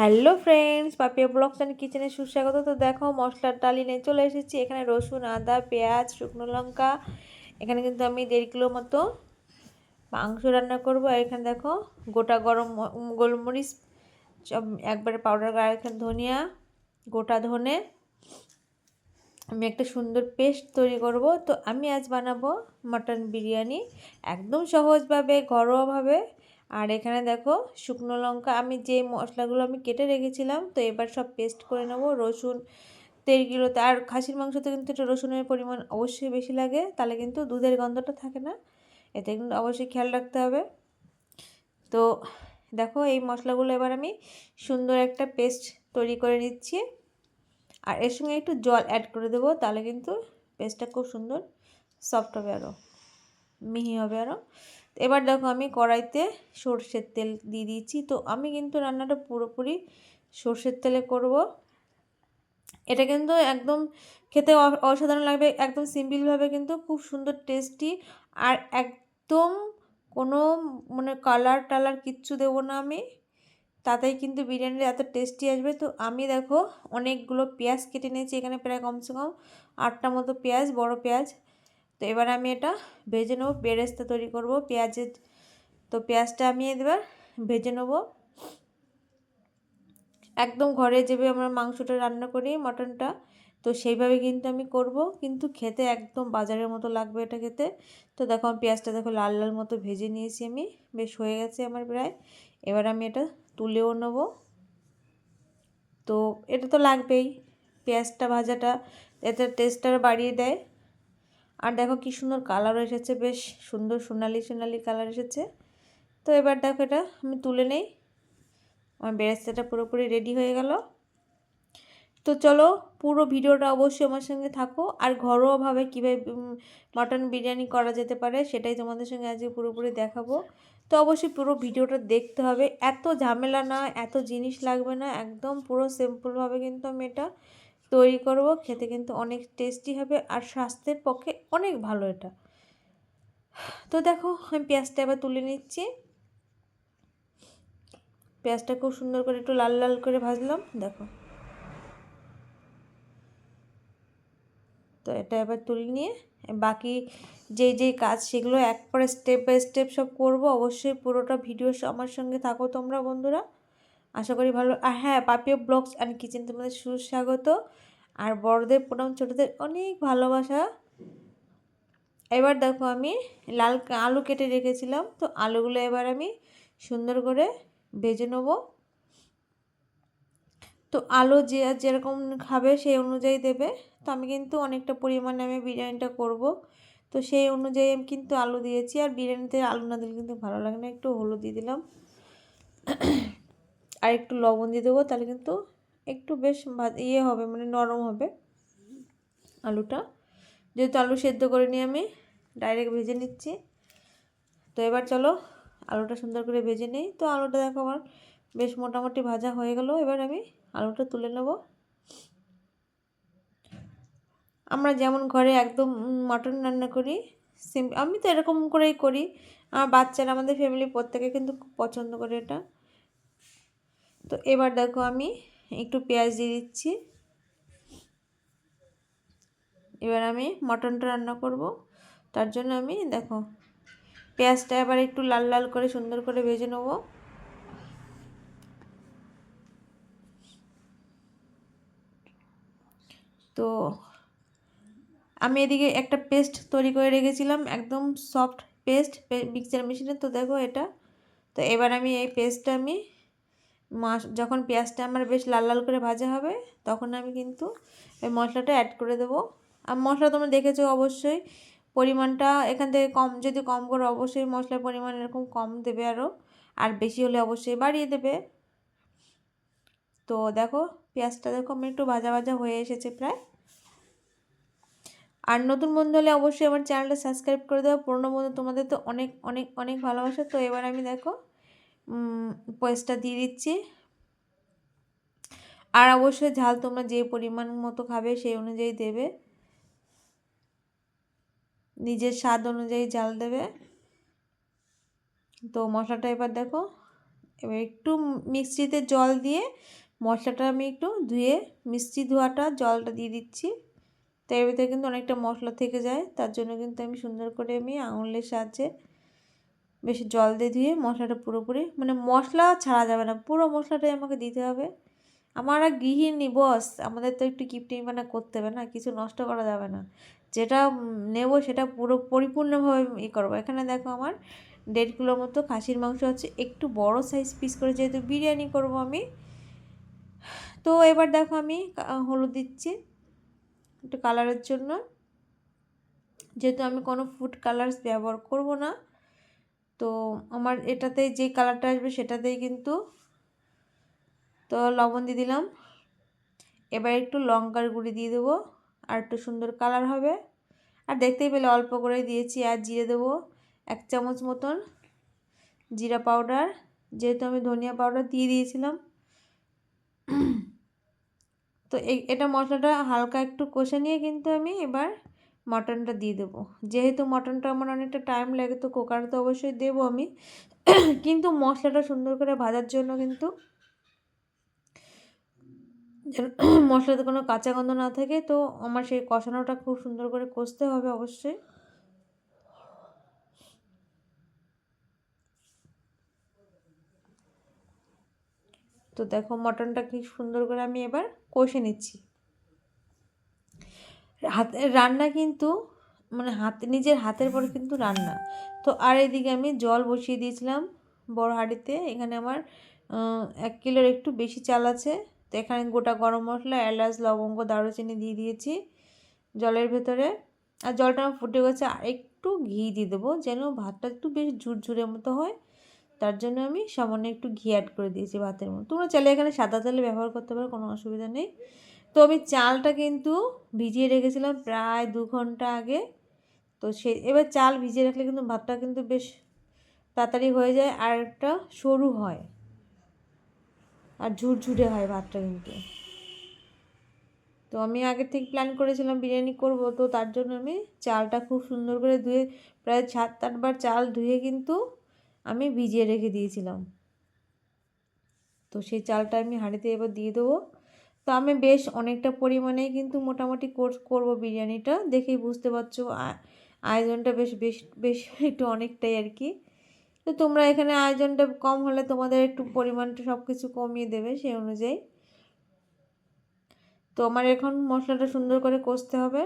Hello friends, Papiya blogs and কিচেনে সুস্বাগত। তো দেখো, মশলার ডালি নিয়ে চলে এসেছি। এখানে রসুন, আদা, পেঁয়াজ, শুকনো লঙ্কা। এখানে কিন্তু আমি দেড় কিলো মতো মাংস রান্না করব। আর এখানে দেখো, গোটা গরম গোলমরিচ, সব একবারে পাউডার করা এখানে ধনিয়া, গোটা ধনে। আমি একটা সুন্দর পেস্ট তৈরি করব। তো আমি আজ বানাবো মাটন বিরিয়ানি। একদম সহজভাবে, ঘরোয়াভাবে। আর এখানে দেখো শুকনো লঙ্কা, আমি যে মশলাগুলো আমি কেটে রেখেছিলাম, তো এবার সব পেস্ট করে নেব। রসুন কিলোতে, আর খাসির মাংসতে কিন্তু একটু রসুনের পরিমাণ অবশ্যই বেশি লাগে, তাহলে কিন্তু দুধের গন্ধটা থাকে না, এতে কিন্তু অবশ্যই খেয়াল রাখতে হবে। তো দেখো এই মশলাগুলো এবার আমি সুন্দর একটা পেস্ট তৈরি করে নিচ্ছি, আর এর সঙ্গে একটু জল অ্যাড করে দেবো, তাহলে কিন্তু পেস্টটা খুব সুন্দর সফট হবে আরও মিহি হবে আরও এবার দেখো আমি কড়াইতে সর্ষের তেল দিয়ে দিয়েছি। তো আমি কিন্তু রান্নাটা পুরোপুরি সর্ষের তেলে করব। এটা কিন্তু একদম খেতে অসাধারণ লাগবে, একদম সিম্পলভাবে কিন্তু খুব সুন্দর টেস্টি আর একদম কোনো মানে কালার টালার কিচ্ছু দেবো না আমি। তাতেই কিন্তু বিরিয়ানির এত টেস্টি আসবে। তো আমি দেখো অনেকগুলো পেঁয়াজ কেটে নিয়েছি, এখানে প্রায় কমসে কম আটটা মতো পেঁয়াজ, বড় পেঁয়াজ তো এবার আমি এটা ভেজে নেব বেরেস্তা তৈরি করব, পেঁয়াজের, তো পেঁয়াজটা আমি এবার ভেজে নেব। একদম ঘরে যেভাবে আমরা মাংসটা রান্না করি, মটনটা, তো সেইভাবে কিন্তু আমি করব, কিন্তু খেতে একদম বাজারের মতো লাগবে এটা খেতে। তো দেখো, আমি পেঁয়াজটা দেখো লাল লাল মতো ভেজে নিয়েছি আমি, বেশ হয়ে গেছে আমার প্রায়। এবার আমি এটা তুলেও নেব। তো এটা তো লাগবেই, পেঁয়াজটা ভাজাটা, এতে টেস্টটা বাড়িয়ে দেয়। আর দেখো কি সুন্দর কালার এসেছে, বেশ সুন্দর সোনালি সোনালি কালার এসেছে। তো এবার দেখো এটা আমি তুলে নেই। আমার বেরেস্তাটা পুরোপুরি রেডি হয়ে গেল। তো চলো পুরো ভিডিওটা অবশ্যই আমার সঙ্গে থাকো। আর ঘরোয়াভাবে কীভাবে মাটন বিরিয়ানি করা যেতে পারে সেটাই তোমাদের সঙ্গে আজকে পুরোপুরি দেখাবো। তো অবশ্যই পুরো ভিডিওটা দেখতে হবে। এত ঝামেলা না এত জিনিস লাগবে না, একদম পুরো সিম্পলভাবে কিন্তু আমি এটা তৈরি করব, খেতে কিন্তু অনেক টেস্টি হবে আর স্বাস্থ্যের পক্ষে অনেক ভালো এটা। তো দেখো, আমি পেঁয়াজটা এবার তুলে নিচ্ছি। পেঁয়াজটা খুব সুন্দর করে একটু লাল লাল করে ভাজলাম, দেখো। তো এটা এবার তুলে নিয়ে, বাকি যেই যেই কাজ সেগুলো একবারে স্টেপ বাই স্টেপ সব করব। অবশ্যই পুরোটা ভিডিও আমার সঙ্গে থাকো তোমরা বন্ধুরা। আশা করি ভালো। আর হ্যাঁ পাপিয়া ব্লগস অ্যান্ড কিচেন তোমাদের সুস্বাগত। আর বড়দের প্রণাম ছোটোদের অনেক ভালোবাসা। এবার দেখো আমি লাল আলু কেটে রেখেছিলাম। তো আলুগুলো এবার আমি সুন্দর করে ভেজে নেব। তো আলু যে যেরকম খাবে সেই অনুযায়ী দেবে। তো আমি কিন্তু অনেকটা পরিমাণে আমি বিরিয়ানিটা করব। তো সেই অনুযায়ী আমি কিন্তু আলু দিয়েছি। আর বিরিয়ানিতে আলু না দিলে কিন্তু ভালো লাগে না। একটু হলুদ দিয়ে দিলাম। আর একটু লবণ দিয়ে দেবো, তাহলে কিন্তু একটু বেশ ইয়ে হবে মানে নরম হবে আলুটা। যেহেতু আলু সেদ্ধ করে নিয়ে আমি ডাইরেক্ট ভেজে নিচ্ছি। তো এবার চলো আলুটা সুন্দর করে ভেজে নিই। তো আলুটা দেখো আমার বেশ মোটামুটি ভাজা হয়ে গেল, এবার আমি আলুটা তুলে নেব। আমরা যেমন ঘরে একদম মাটন রান্না করি, সিম আমি তো এরকম করেই করি। আমার বাচ্চারা, আমাদের ফ্যামিলি প্রত্যেকে কিন্তু খুব পছন্দ করে এটা। তো এবার দেখো আমি একটু পেঁয়াজ দিয়ে দিচ্ছি। এবার আমি মটনটা রান্না করব। তার জন্য আমি দেখো পেঁয়াজটা এবার একটু লাল লাল করে সুন্দর করে ভেজে নেব। তো আমি এদিকে একটা পেস্ট তৈরি করে রেখেছিলাম, একদম সফট পেস্ট মিক্সচার মেশিনে তো দেখো এটা। তো এবার আমি এই পেস্টটা আমি মাছ যখন পেঁয়াজটা আমার বেশ লাল লাল করে ভাজা হবে, তখন আমি কিন্তু এই মশলাটা অ্যাড করে দেবো। আর মশলা তোমরা দেখেছ অবশ্যই, পরিমাণটা এখান থেকে কম, যদি কম করো অবশ্যই মশলার পরিমাণ এরকম কম দেবে আরও আর বেশি হলে অবশ্যই বাড়িয়ে দেবে। তো দেখো, পেঁয়াজটা দেখো আমার একটু ভাজা ভাজা হয়ে এসেছে প্রায়। আর নতুন বন্ধু হলে অবশ্যই আমার চ্যানেলটা সাবস্ক্রাইব করে দেবো পুরনো বন্ধু তোমাদের তো অনেক অনেক অনেক ভালোবাসা। তো এবার আমি দেখো পেস্টটা দিয়ে দিচ্ছি। আর অবশ্যই ঝাল তোমরা যে পরিমাণ মতো খাবে সেই অনুযায়ী দেবে। নিজের স্বাদ অনুযায়ী ঝাল দেবে। তো মশলাটা এবার দেখো, এবার একটু মিক্সিতে জল দিয়ে মশলাটা আমি একটু ধুয়ে মিষ্টি ধোয়াটা জলটা দিয়ে দিচ্ছি। তো এর ভিতরে কিন্তু অনেকটা মশলা থেকে যায়, তার জন্য কিন্তু আমি সুন্দর করে আমি আঙুলের সাহায্যে বেশি জল দিয়ে ধুয়ে মশলাটা পুরোপুরি মানে মশলা ছাড়া যাবে না, পুরো মশলাটাই আমাকে দিতে হবে। আমার গৃহিণী, বস, আমাদের তো একটু কিপটিং মানে করতে হবে না, কিছু নষ্ট করা যাবে না। যেটা নেব সেটা পুরো পরিপূর্ণভাবে ই করব। এখানে দেখো আমার দেড় কিলোর মতো খাসির মাংস হচ্ছে একটু বড় সাইজ পিস করে যেহেতু বিরিয়ানি করব আমি। তো এবার দেখো আমি হলুদ দিচ্ছি একটু কালারের জন্য। যেহেতু আমি কোনো ফুড কালার্স ব্যবহার করব না তো আমার এটাতে যে কালারটা আসবে সেটাতেই কিন্তু তো লবণ দিয়ে দিলাম। এবার একটু লঙ্কার গুঁড়ি দিয়ে দেবো, আর একটু সুন্দর কালার হবে। আর দেখতেই পেলে অল্প করে দিয়েছি, আর জিরে দেবো এক চামচ মতন জিরা পাউডার যেহেতু আমি ধনিয়া পাউডার দিয়ে দিয়েছিলাম। তো এটা মশলাটা হালকা একটু কষে নিয়ে কিন্তু আমি এবার মটনটা দিয়ে দেবো। যেহেতু মটনটা আমার অনেকটা টাইম লাগে, তো কুকারে তো অবশ্যই দেবো আমি। কিন্তু মশলাটা সুন্দর করে ভাজার জন্য কিন্তু মশলাতে কোনো কাঁচা গন্ধ না থাকে, তো আমার সেই কষানোটা খুব সুন্দর করে কষতে হবে অবশ্যই। তো দেখো মটনটা কি সুন্দর করে আমি এবার কষে নিচ্ছি। হাতের রান্না কিন্তু মানে হাতে, নিজের হাতের পরে কিন্তু রান্না। তো আর এদিকে আমি জল বসিয়ে দিয়েছিলাম বড় হাঁড়িতে। এখানে আমার এক কিলোর একটু বেশি চাল আছে। তো এখানে গোটা গরম মশলা, এলাচ, লবঙ্গ, দারুচিনি দিয়ে দিয়েছি জলের ভেতরে। আর জলটা আমার ফুটে গেছে, আর একটু ঘি দিয়ে দেবো যেন ভাতটা একটু বেশ ঝুরঝুরের মতো হয়। তার জন্য আমি সামান্য একটু ঘি অ্যাড করে দিয়েছি ভাতের মতো তোমরা চাইলে এখানে সাদা তেলে ব্যবহার করতে পারো, কোনো অসুবিধা নেই। তো আমি চালটা কিন্তু ভিজিয়ে রেখেছিলাম প্রায় দু ঘণ্টা আগে। তো সে, এবার চাল ভিজিয়ে রাখলে কিন্তু ভাতটা কিন্তু বেশ তাড়াতাড়ি হয়ে যায় আর একটা সরু হয়। আর ঝুরঝুরে হয় ভাতটা কিন্তু। তো আমি আগের থেকে প্ল্যান করেছিলাম বিরিয়ানি করব, তো তার জন্য আমি চালটা খুব সুন্দর করে ধুয়ে প্রায় সাত আটবার চাল ধুয়ে কিন্তু আমি ভিজিয়ে রেখে দিয়েছিলাম। তো সেই চালটা আমি হাঁড়িতে এবার দিয়ে দেবো। তো আমি বেশ অনেকটা পরিমাণেই কিন্তু মোটামুটি কোর্স করব বিরিয়ানিটা। দেখেই বুঝতে পারছ আয়োজনটা বেশ বেশ বেশ একটু অনেকটাই আর কি। তো তোমরা এখানে আয়োজনটা কম হলে তোমাদের একটু পরিমাণটা সব কিছু কমিয়ে দেবে সেই অনুযায়ী। তো আমার এখন মশলাটা সুন্দর করে কষতে হবে।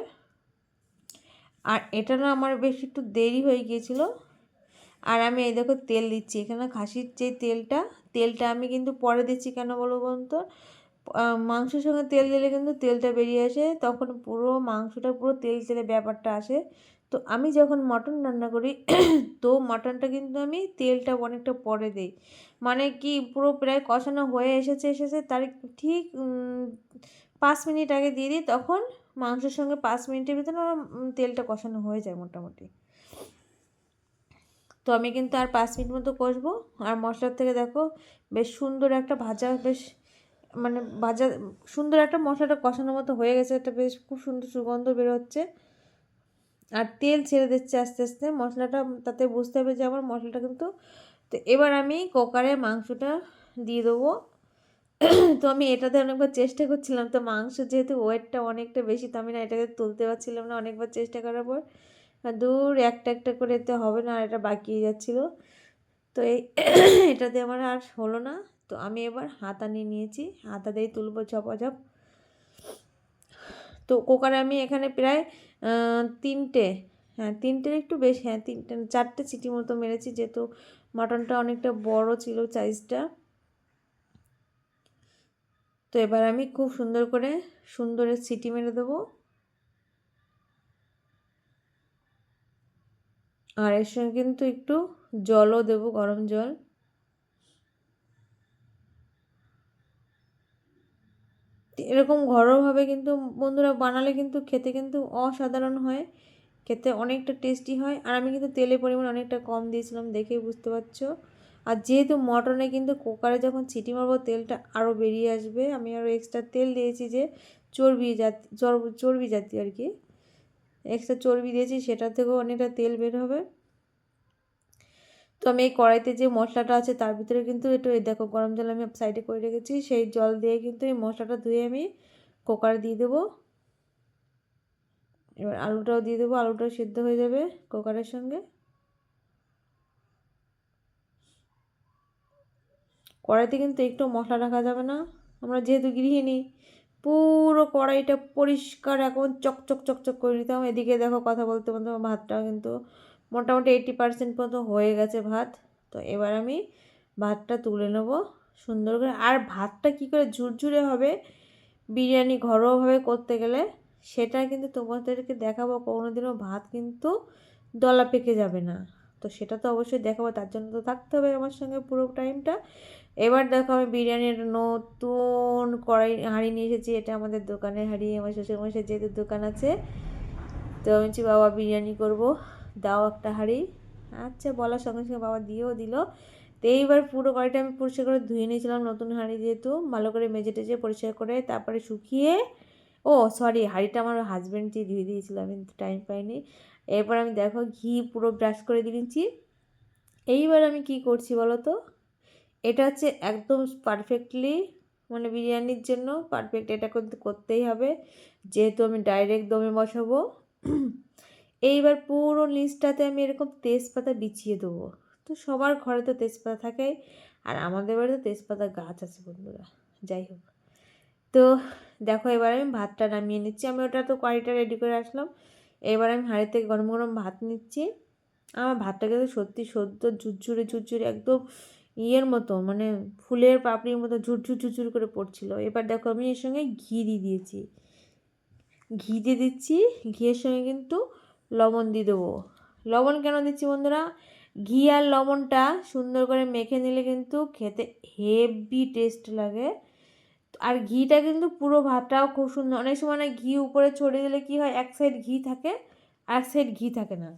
আর এটা না আমার বেশ একটু দেরি হয়ে গিয়েছিল। আর আমি এই দেখো তেল দিচ্ছি, এখানে খাসির যে তেলটা তেলটা আমি কিন্তু পরে দিচ্ছি কেন বলো বলুন তো? মাংসের সঙ্গে তেল দিলে কিন্তু তেলটা বেরিয়ে আসে, তখন পুরো মাংসটা, পুরো তেল তেলে ব্যাপারটা আসে। তো আমি যখন মটন রান্না করি, তো মটনটা কিন্তু আমি তেলটা অনেকটা পরে দিই। মানে কি পুরো প্রায় কষানো হয়ে এসেছে এসেছে, তার ঠিক পাঁচ মিনিট আগে দিয়ে দিই, তখন মাংসের সঙ্গে পাঁচ মিনিটের ভিতরে তেলটা কষানো হয়ে যায় মোটামুটি। তো আমি কিন্তু আর পাঁচ মিনিট মতো কষবো। আর মশলার থেকে দেখো, বেশ সুন্দর একটা ভাজা, বেশ মানে ভাজা সুন্দর একটা মশলাটা কষানোর মতো হয়ে গেছে একটা বেশ খুব সুন্দর সুগন্ধ বেরোচ্ছে আর তেল ছেড়ে দিচ্ছে আস্তে আস্তে, মশলাটা তাতে বুঝতে হবে যে আমার মশলাটা কিন্তু, তো এবার আমি কুকারে মাংসটা দিয়ে দেবো। তো আমি এটাতে অনেকবার চেষ্টা করছিলাম, তো মাংস যেহেতু ওয়েটটা অনেকটা বেশি, তো আমি না এটাকে তুলতে পারছিলাম না, অনেকবার চেষ্টা করার পর, দূর একটা একটা করে এতে হবে না, আর এটা বাকি যাচ্ছিল। তো এই, এটাতে আমার আর হলো না। তো আমি এবার হাতা নিয়ে নিয়েছি। হাতা দিয়ে তুলবো ঝপাঝপ। তো কুকারে আমি এখানে প্রায় তিনটে হ্যাঁ তিনটের একটু বেশি হ্যাঁ তিনটে, চারটে সিটি মতো মেরেছি যেহেতু মাটনটা অনেকটা বড় ছিল সাইজটা তো এবার আমি খুব সুন্দর করে সুন্দরের সিটি মেরে দেবো। আর এর সঙ্গে কিন্তু একটু জলও দেবো, গরম জল। এরকম ঘরোয়াভাবে কিন্তু বন্ধুরা বানালে কিন্তু খেতে কিন্তু অসাধারণ হয়। খেতে অনেকটা টেস্টি হয়। আর আমি কিন্তু তেলের পরিমাণ অনেকটা কম দিয়েছিলাম দেখেই বুঝতে পারছ। আর যেহেতু মটনে কিন্তু কুকারে যখন ছিটি মারবো, তেলটা আরও বেরিয়ে আসবে। আমি আরও এক্সট্রা তেল দিয়েছি যে চর্বি জাতি চর্বি জাতীয় আর কি। এক্সট্রা চর্বি দিয়েছি, সেটা থেকেও অনেকটা তেল বের হবে। তো আমি এই কড়াইতে যে মশলাটা আছে তার ভিতরে কিন্তু একটু, এই দেখো গরম জল আমি সাইডে করে রেখেছি, সেই জল দিয়ে কিন্তু এই মশলাটা ধুয়ে আমি কুকারে দিয়ে দেবো। এবার আলুটাও দিয়ে দেবো, আলুটাও সিদ্ধ হয়ে যাবে কুকারের সঙ্গে। কড়াইতে কিন্তু একটু মশলা রাখা যাবে না, আমরা যেহেতু গৃহিণী, পুরো কড়াইটা পরিষ্কার, এখন চকচক চকচক করে নিতাম। এদিকে দেখো কথা বলতে বলতে ভাতটাও কিন্তু মোটামুটি এইটি পার্সেন্ট পর্যন্ত হয়ে গেছে ভাত। তো এবার আমি ভাতটা তুলে নেব সুন্দর করে। আর ভাতটা কি করে ঝুরঝুরে হবে, বিরিয়ানি ঘরোয়াভাবে করতে গেলে সেটা কিন্তু তোমাদেরকে দেখাবো কোনো দিনও ভাত কিন্তু দলা পেকে যাবে না। তো সেটা তো অবশ্যই দেখাবো, তার জন্য তো থাকতে হবে আমার সঙ্গে পুরো টাইমটা এবার দেখো আমি বিরিয়ানির নতুন কড়াই হাঁড়ি নিয়ে এসেছি, এটা আমাদের দোকানের হাঁড়ি, আমার শ্বশুরমশাই যেহেতু দোকান আছে, তো আমি বাবা, বিরিয়ানি করব। দাও একটা হাঁড়ি। আচ্ছা বলার সঙ্গে সঙ্গে বাবা দিয়েও দিল। তো এইবার পুরো কড়াইটা আমি পরিষ্কার করে ধুয়ে নিয়েছিলাম নতুন হাঁড়ি যেহেতু। ভালো করে মেজে টেজে পরিষ্কার করে তারপরে শুকিয়ে ও সরি হাঁড়িটা আমার হাজব্যান্ডই ধুয়ে দিয়েছিল, আমি টাইম পাইনি। এরপর আমি দেখো ঘি পুরো ব্রাশ করে দিয়েছি এইবার আমি কি করছি বলো তো? এটা হচ্ছে একদম পারফেক্টলি মানে বিরিয়ানির জন্য পারফেক্ট এটা করতেই হবে। যেহেতু আমি ডাইরেক্ট দমে বসাবো। এইবার পুরো নিচটাতে আমি এরকম তেজপাতা বিছিয়ে দেবো। তো সবার ঘরে তো তেজপাতা থাকে আর আমাদের বাড়িতে তেজপাতা গাছ আছে বন্ধুরা, যাই হোক। তো দেখো এবার আমি ভাতটা নামিয়ে নিচ্ছি, আমি ওটা তো কড়াইটা রেডি করে আসলাম এবার আমি হাঁড়ি থেকে গরম গরম ভাত নিচ্ছি। আমার ভাতটা কিন্তু সত্যি সদ্য ঝুরঝুরে ঝুরঝুরে একদম ইয়ের মতো মানে ফুলের পাপড়ির মতো ঝুরঝুর ঝুরঝুর করে পড়ছিল। এবার দেখো আমি এর সঙ্গে ঘি দিয়ে দিয়েছি। ঘি দিয়ে দিচ্ছি, ঘিয়ের সঙ্গে কিন্তু লবণ দিয়ে দেবো। লবণ কেন দিচ্ছি বন্ধুরা? ঘি আর লবণটা সুন্দর করে মেখে নিলে কিন্তু খেতে হেভি টেস্ট লাগে। আর ঘিটা কিন্তু পুরো ভাতটাও খুব সুন্দর। অনেক সময় না ঘি উপরে ছড়িয়ে দিলে কী হয়? এক সাইড ঘি থাকে, আর এক সাইড ঘি থাকে না।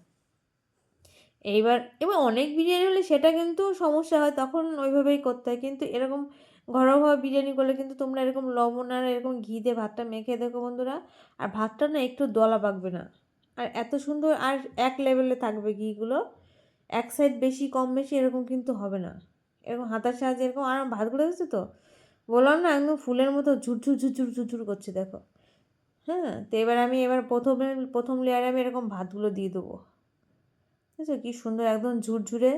এইবার, এবার অনেক বিরিয়ানি হলে সেটা কিন্তু সমস্যা হয়, তখন ওইভাবেই করতে হয়। কিন্তু এরকম ঘরোয়াভাবে বিরিয়ানি করলে কিন্তু তোমরা এরকম লবণ আর এরকম ঘি দিয়ে ভাতটা মেখে দেখো বন্ধুরা। আর ভাতটা না একটু দলা পাকবে না। আর এত সুন্দর আর এক লেভেলে থাকবে ঘিগুলো। এক সাইড বেশি, কম বেশি এরকম কিন্তু হবে না। এরকম হাতার সাহায্যে এরকম, আর ভাতগুলো দেখছ তো? বললাম না, একদম ফুলের মতো ঝুরঝুর ঝুরঝুর ঝুরঝুর করছে, দেখো। হ্যাঁ তো এবার আমি এবার প্রথমে, প্রথম লেয়ারে আমি এরকম ভাতগুলো দিয়ে দেবো। ঠিক আছে কী সুন্দর একদম ঝুরঝুরে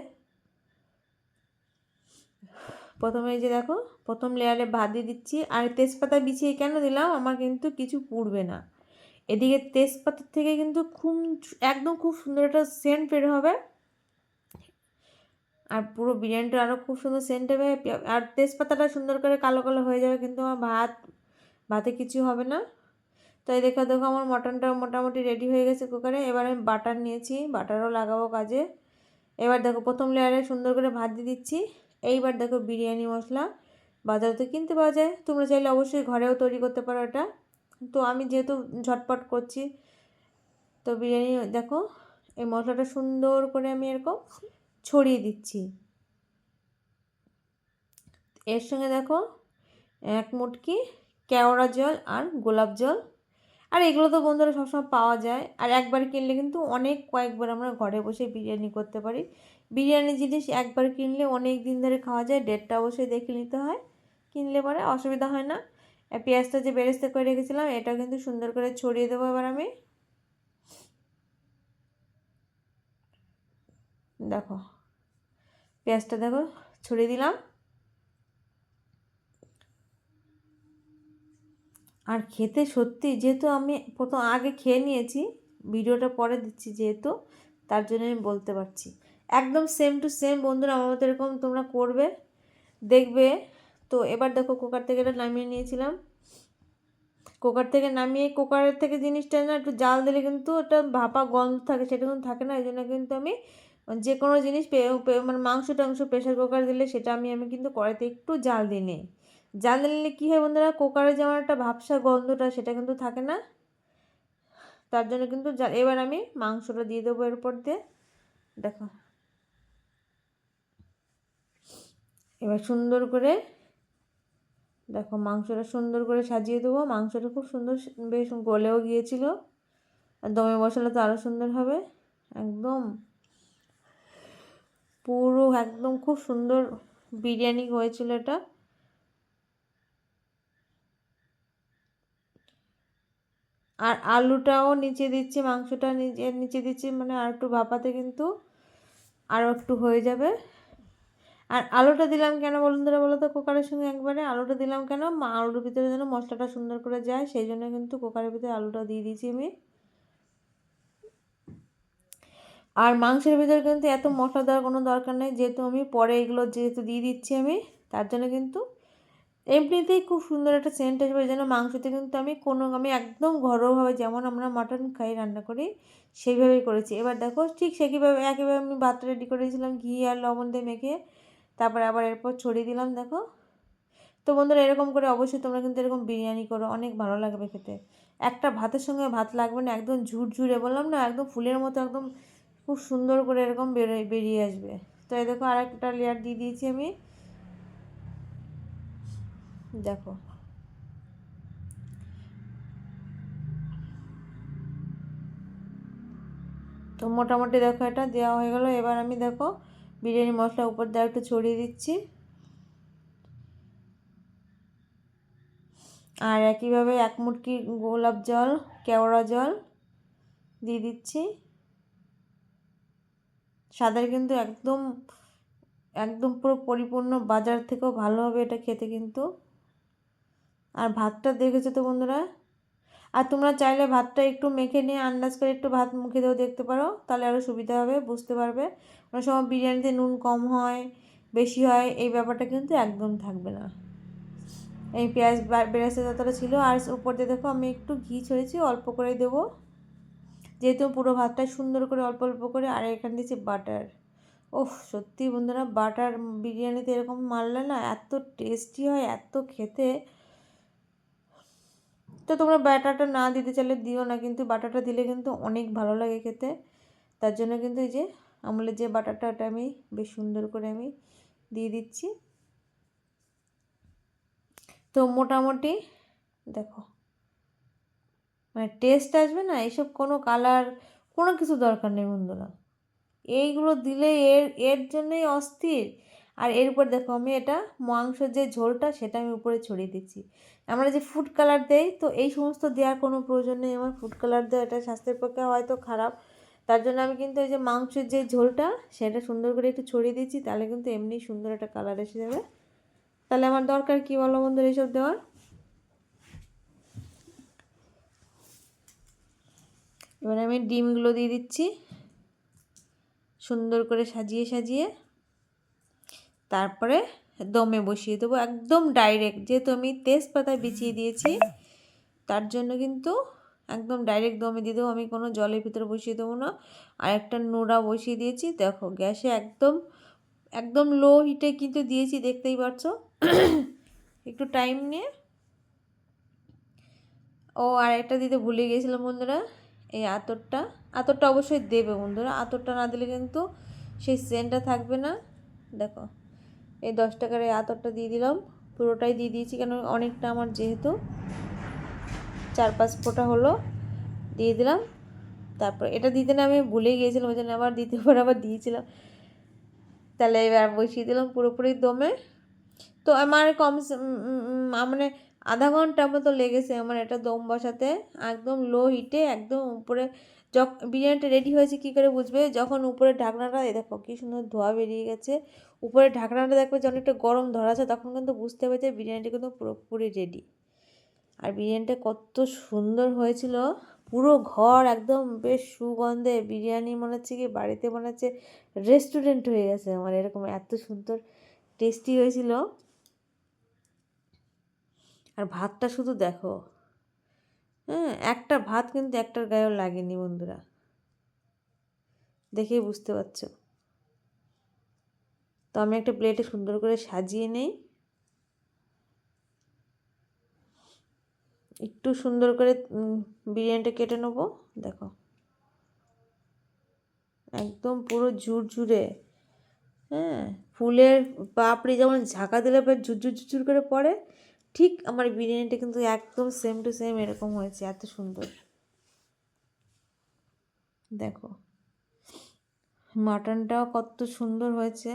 প্রথমে যে দেখো, প্রথম লেয়ারে ভাত দিয়ে দিচ্ছি। আর তেজপাতা বিছিয়ে কেন দিলাম? আমার কিন্তু কিছু পুড়বে না। এদিকে তেজপাতার থেকে কিন্তু খুব একদম খুব সুন্দর একটা সেন্ট বের হবে। আর পুরো বিরিয়ানিটা আরও খুব সুন্দর সেন্ট হবে আর তেজপাতাটা সুন্দর করে কালো কালো হয়ে যাবে কিন্তু আমার ভাত, ভাতে কিছু হবে না। তো এই দেখো দেখো আমার মটনটা মোটামুটি রেডি হয়ে গেছে কুকারে এবার আমি বাটার নিয়েছি বাটারও লাগাবো কাজে। এবার দেখো, প্রথম লেয়ারে সুন্দর করে ভাত দিয়ে দিচ্ছি। এইবার দেখো বিরিয়ানি মশলা বাজারে তো কিনতে পাওয়া যায়। তোমরা চাইলে অবশ্যই ঘরেও তৈরি করতে পারো এটা। তো আমি যেহেতু ঝটপট করছি, তো বিরিয়ানি দেখো, এই মশলাটা সুন্দর করে আমি এরকম ছড়িয়ে দিচ্ছি। এর সঙ্গে দেখো, এক মুটকি কেওড়া জল আর গোলাপ জল। আর এগুলো তো বন্ধুরা সবসময় পাওয়া যায়। আর একবার কিনলে কিন্তু অনেক কয়েকবার আমরা ঘরে বসে বিরিয়ানি করতে পারি। বিরিয়ানি জিনিস একবার কিনলে অনেক দিন ধরে খাওয়া যায়, ডেটটা অবশ্যই দেখে নিতে হয়। কিনলে পরে অসুবিধা হয় না। পেঁয়াজটা যে বেরেস্তে করে রেখেছিলাম এটা কিন্তু সুন্দর করে ছড়িয়ে দেবো এবার আমি। দেখো, পেঁয়াজটা দেখো, ছড়িয়ে দিলাম। আর খেতে সত্যি, যেহেতু আমি প্রথম আগে খেয়ে নিয়েছি, ভিডিওটা পরে দিচ্ছি যেহেতু, তার জন্য আমি বলতে পারছি। একদম সেম টু সেম বন্ধুরা, আমার মতো এরকম তোমরা করবে, দেখবে। তো এবার দেখো কুকার থেকে এটা নামিয়ে নিয়েছিলাম। কুকার থেকে নামিয়ে কুকারের থেকে জিনিসটা না একটু জাল দিলে কিন্তু ওটা ভাপা গন্ধ থাকে, সেটা কিন্তু থাকে না এই জন্য কিন্তু আমি যে কোনো জিনিস মানে মাংস টাংস প্রেশার কুকার দিলে সেটা আমি আমি কিন্তু কড়াইতে একটু জাল দিই নিই। জাল দিলে কী হয় বন্ধুরা কুকারে যেমন একটা ভাবসা গন্ধটা সেটা কিন্তু থাকে না। তার জন্য কিন্তু এবার আমি মাংসটা দিয়ে দেবো এরপর দিয়ে। দেখো। এবার সুন্দর করে দেখো মাংসটা সুন্দর করে সাজিয়ে দেবো। মাংসটা খুব সুন্দর বেশ গলেও গিয়েছিল। আর দমে বসালে তো আরও সুন্দর হবে। একদম পুরো একদম খুব সুন্দর বিরিয়ানি হয়েছিল এটা। আর আলুটাও নিচে দিচ্ছি, মাংসটা নিচে নিচে দিচ্ছি মানে আর একটু ভাপাতে কিন্তু আরও একটু হয়ে যাবে। আর আলুটা দিলাম কেন বলুন ধরে বলো তো? কুকারের সঙ্গে একবারে আলুটা দিলাম কেন? মা আলুর ভিতরে যেন মশলাটা সুন্দর করে যায়, সেই জন্য কিন্তু কুকারের ভিতরে আলুটা দিয়ে দিয়েছি আমি। আর মাংসের ভিতরে কিন্তু এত মশলা দেওয়ার কোনো দরকার নেই, যেহেতু আমি পরে এগুলো যেহেতু দিয়ে দিচ্ছি আমি, তার জন্য কিন্তু এমনিতেই খুব সুন্দর একটা সেন্ট আসবে, যেন মাংসতে কিন্তু আমি কোনো, আমি একদম ঘরোয়াভাবে যেমন আমরা মাটন খাই, রান্না করি, সেইভাবেই করেছি। এবার দেখো ঠিক সেভাবে একইভাবে আমি ভাতটা রেডি করেছিলাম ঘি আর লবণ দিয়ে মেখে তারপরে আবার এরপর ছড়িয়ে দিলাম, দেখো। তো বন্ধুরা, এরকম করে অবশ্যই তোমরা কিন্তু এরকম বিরিয়ানি করো, অনেক ভালো লাগবে খেতে। একটা ভাতের সঙ্গে ভাত লাগবে না, একদম ঝুরঝুরে, বললাম না, একদম ফুলের মতো, একদম খুব সুন্দর করে এরকম বেরোয় বেরিয়ে আসবে। তো এই দেখো আর একটা লেয়ার দিয়ে দিয়েছি আমি। দেখো। তো মোটামুটি দেখো এটা দেওয়া হয়ে গেল, এবার আমি দেখো বিরিয়ানি মশলা উপর দিয়ে একটু ছড়িয়ে দিচ্ছি। আর একইভাবে এক মুটকি গোলাপ জল, কেওড়া জল দিয়ে দিচ্ছি। স্বাদের কিন্তু একদম একদম পুরো পরিপূর্ণ, বাজার থেকেও ভালো হবে এটা খেতে কিন্তু। আর ভাতটা দেখেছ তো বন্ধুরা? আর তোমরা চাইলে ভাতটা একটু মেখে নিয়ে আন্দাজ করে একটু ভাত মুখে দিয়েও দেখতে পারো, তাহলে আরও সুবিধা হবে, বুঝতে পারবে। অনেক সময় বিরিয়ানিতে নুন কম হয়, বেশি হয়, এই ব্যাপারটা কিন্তু একদম থাকবে না। এই পেঁয়াজ বেরেস্তা যতটা ছিল, আর উপর দিয়ে দেখো আমি একটু ঘি ছড়েছি অল্প করে দেবো। যেহেতু পুরো ভাতটা সুন্দর করে অল্প অল্প করে, আর এখানে দিয়েছি বাটার। ওহ সত্যি বন্ধুরা, বাটার বিরিয়ানিতে এরকম মারলে না এত টেস্টি হয়, এত খেতে। তো তোমরা বাটারটা না দিতে চাইলে দিও না, কিন্তু বাটারটা দিলে কিন্তু অনেক ভালো লাগে খেতে। তার জন্য কিন্তু এই যে আমলের যে বাটারটা, ওটা আমি বেশ সুন্দর করে আমি দিয়ে দিচ্ছি। তো মোটামুটি দেখো মানে টেস্ট আসবে না, এইসব কোনো কালার কোনো কিছু দরকার নেই বন্ধুরা। এইগুলো দিলে এর এর জন্যই অস্থির। আর এর উপর দেখো আমি এটা মাংসের যে ঝোলটা সেটা আমি উপরে ছড়িয়ে দিচ্ছি। আমরা যে ফুড কালার দেই, তো এই সমস্ত দেওয়ার কোনো প্রয়োজন নেই। আমার ফুড কালার দেওয়া, এটা স্বাস্থ্যের পক্ষে হয়তো খারাপ। তার জন্য আমি কিন্তু এই যে মাংসের যে ঝোলটা, সেটা সুন্দর করে একটু ছড়িয়ে দিচ্ছি, তাহলে কিন্তু এমনি সুন্দর একটা কালার এসে যাবে। তাহলে আমার দরকার কী বলো বন্ধুরা এইসব দেওয়ার? এবার আমি ডিমগুলো দিয়ে দিচ্ছি। সুন্দর করে সাজিয়ে সাজিয়ে। তারপরে দমে বসিয়ে দেবো একদম ডাইরেক্ট যেহেতু আমি তেজপাতা বিছিয়ে দিয়েছি, তার জন্য কিন্তু একদম ডাইরেক্ট দমে দিয়ে দেবো। আমি কোনো জলের ভিতরে বসিয়ে দেবো না। আর একটা নোড়া বসিয়ে দিয়েছি। দেখো, গ্যাসে একদম একদম লো হিটে কিন্তু দিয়েছি, দেখতেই পাচ্ছ। একটু টাইম নিয়ে। ও, আর একটা দিতে ভুলে গিয়েছিলাম বন্ধুরা, এই আতরটা। আতরটা অবশ্যই দেবে বন্ধুরা। আতরটা না দিলে কিন্তু সেই সেন্টটা থাকবে না। দেখো। এই দশ টাকার এই আতরটা দিয়ে দিলাম। পুরোটাই দিয়ে দিয়েছি কেন অনেকটা আমার যেহেতু। চার পাঁচ ফোঁটা হলো, দিয়ে দিলাম। তারপর এটা দিতে না আমি ভুলে গিয়েছিলাম, ওই জন্য আবার দিতে পরে আবার দিয়েছিলাম। তাহলে এবার বসিয়ে দিলাম পুরোপুরি দমে। তো আমার কম মানে আধা ঘণ্টা মতো লেগেছে আমার এটা দম বসাতে। একদম লো হিটে একদম উপরে যখন বিরিয়ানিটা রেডি হয়েছে, কী করে বুঝবে? যখন উপরে ঢাকনাটা দেখো কী সুন্দর ধোয়া বেরিয়ে গেছে। উপরে ঢাকনাটা দেখবে যে অনেকটা গরম ধরা আছে, তখন কিন্তু বুঝতে হবে যে বিরিয়ানিটা কিন্তু পুরোপুরি রেডি আর বিরিয়ানিটা কত সুন্দর হয়েছিল। পুরো ঘর একদম বেশ সুগন্ধে বিরিয়ানি মনে হচ্ছে কি বাড়িতে মনে হচ্ছে রেস্টুরেন্ট হয়ে গেছে। আমার এরকম এত সুন্দর টেস্টি হয়েছিল। আর ভাতটা শুধু দেখো। হ্যাঁ একটা ভাত কিন্তু একটার গায়েও লাগেনি বন্ধুরা। দেখেই বুঝতে পারছ। তো আমি একটা প্লেটে সুন্দর করে সাজিয়ে নেই। একটু সুন্দর করে বিরিয়ানিটা কেটে নেব। দেখো। একদম পুরো ঝুরঝুরে। হ্যাঁ ফুলের পাপড়ি যেমন ঝাঁকা দিলে পরে ঝুরঝুর ঝুরঝুর করে পড়ে, ঠিক আমার বিরিয়ানিটা কিন্তু একদম সেম টু সেম এরকম হয়েছে, এত সুন্দর। দেখো। মাটনটাও কত সুন্দর হয়েছে।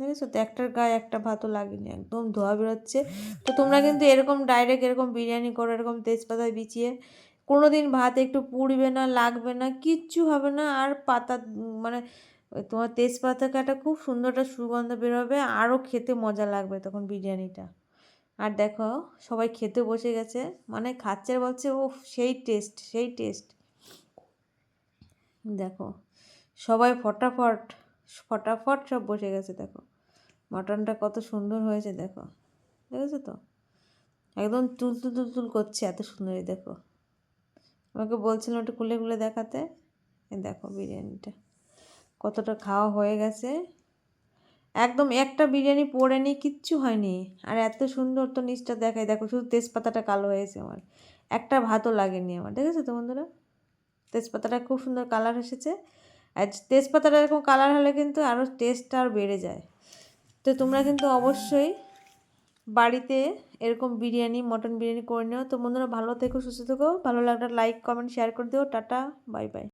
দেখেছ? তো একটার গায়ে একটা ভাতও লাগেনি, একদম ধোয়া বেরোচ্ছে। তো তোমরা কিন্তু এরকম ডাইরেক্ট এরকম বিরিয়ানি করো, এরকম তেজপাতা বিছিয়ে কোনো দিন ভাত একটু পুড়বে না, লাগবে না, কিচ্ছু হবে না, আর পাতা মানে তোমার তেজপাতা কাটা খুব সুন্দর একটা সুগন্ধ বেরোবে, আরও খেতে মজা লাগবে তখন বিরিয়ানিটা। আর দেখো, সবাই খেতে বসে গেছে মানে খাচ্ছে বলছে ও সেই টেস্ট সেই টেস্ট দেখো, সবাই ফটাফট ফটাফট সব বসে গেছে, দেখো। মাটনটা কত সুন্দর হয়েছে, দেখো। দেখেছ তো? একদম তুলতুল তুলতুল করছে এত সুন্দরই দেখো। আমাকে বলছিলাম একটু খুলে খুলে দেখাতে। দেখো বিরিয়ানিটা। কতটা খাওয়া হয়ে গেছে। একদম একটা বিরিয়ানি পড়েনি কিচ্ছু হয়নি। আর এত সুন্দর তো নিচটা দেখাই, দেখো, শুধু তেজপাতাটা কালো হয়েছে আমার। একটা ভাতও লাগেনি আমার। দেখেছ তো বন্ধুরা? তেজপাতাটা খুব সুন্দর কালার এসেছে। আর তেজপাতাটা এরকম কালার হলে কিন্তু আরও টেস্টটা আর বেড়ে যায়। তো তোমরা কিন্তু অবশ্যই বাড়িতে এরকম বিরিয়ানি, মটন বিরিয়ানি করে নিও। তো বন্ধুরা, ভালো থেকো, সুস্থ থেকো। ভালো লাগলে লাইক কমেন্ট শেয়ার করে দিও। Tata bye bye